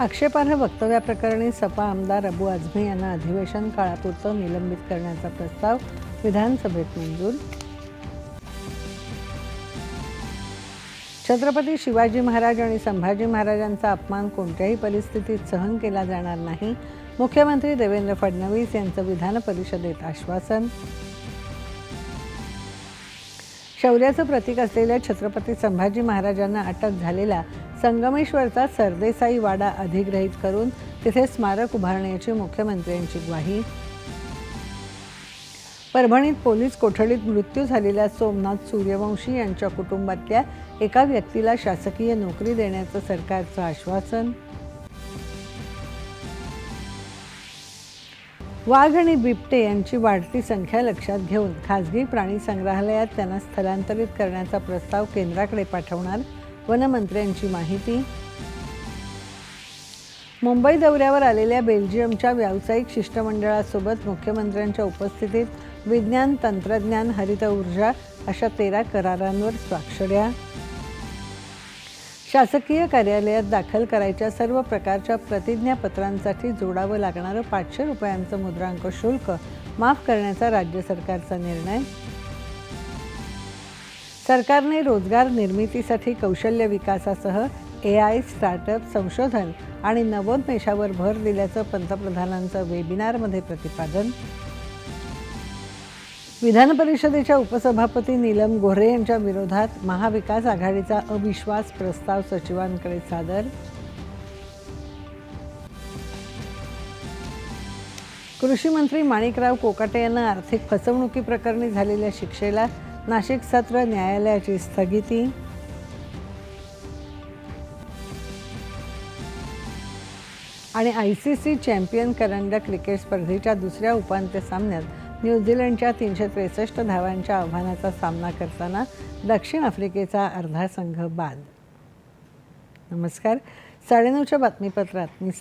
आक्षेपार्ह वक्तव्याप्रकरणी सपा आमदार अबू आझमी यांना अधिवेशन काळापुरतं निलंबित करण्याचा प्रस्ताव विधानसभेत मंजूर. छत्रपती शिवाजी महाराज आणि संभाजी महाराजांचा अपमान कोणत्याही परिस्थितीत सहन केला जाणार नाही. मुख्यमंत्री देवेंद्र फडणवीस यांचं विधान परिषदेत आश्वासन. शौर्याचं प्रतीक असलेल्या छत्रपती संभाजी महाराजांना अटक झालेला संगमेश्वरचा सरदेसाई वाडा अधिग्रहित करून तिथे स्मारक उभारण्याची मुख्यमंत्र्यांची ग्वाही. परभणीत पोलीस कोठडीत मृत्यू झालेल्या सोमनाथ सूर्यवंशी यांच्या कुटुंबातल्या एका व्यक्तीला शासकीय नोकरी देण्याचं सरकारचं आश्वासन. वाघ आणि बिबटे यांची वाढती संख्या लक्षात घेऊन खासगी प्राणी संग्रहालयात त्यांना स्थलांतरित करण्याचा प्रस्ताव केंद्राकडे पाठवणार वनमंत्र्यांची माहिती. मुंबई दौऱ्यावर आलेल्या बेल्जियमच्या व्यावसायिक शिष्टमंडळासोबत मुख्यमंत्र्यांच्या उपस्थितीत विज्ञान तंत्रज्ञान हरित ऊर्जा अशा तेरा करारांवर स्वाक्षऱ्या. शासकीय कार्यालयात दाखल करायच्या सर्व प्रकारच्या प्रतिज्ञापत्रांसाठी जोडावं लागणारं पाचशे रुपयांचं मुद्रांक शुल्क माफ करण्याचा राज्य सरकारचा निर्णय. सरकारने रोजगार निर्मितीसाठी कौशल्य विकासासह ए आय स्टार्टअप संशोधन आणि नवोन्मेषावर भर दिल्याचं पंतप्रधानांचं वेबिनारमध्ये प्रतिपादन. विधान परिषदेच्या उपसभापती नीलम गोऱ्हे यांच्या विरोधात महाविकास आघाडीचा अविश्वास प्रस्ताव सचिवांकडे सादर. कृषी मंत्री माणिकराव कोकाटे यांना आर्थिक फसवणुकीप्रकरणी झालेल्या शिक्षेला नाशिक सत्र न्यायालयाची स्थगिती. आणि आय सी सी चॅम्पियन करंडक क्रिकेट स्पर्धेच्या दुसऱ्या उपांत्य सामन्यात न्यूझीलंडच्या तीनशे त्रेसष्ट धावांच्या आव्हानाचा सामना करताना दक्षिण आफ्रिकेचा अर्धा संघ बाद. नमस्कार. साडेनऊच्या बातमीपत्रात मी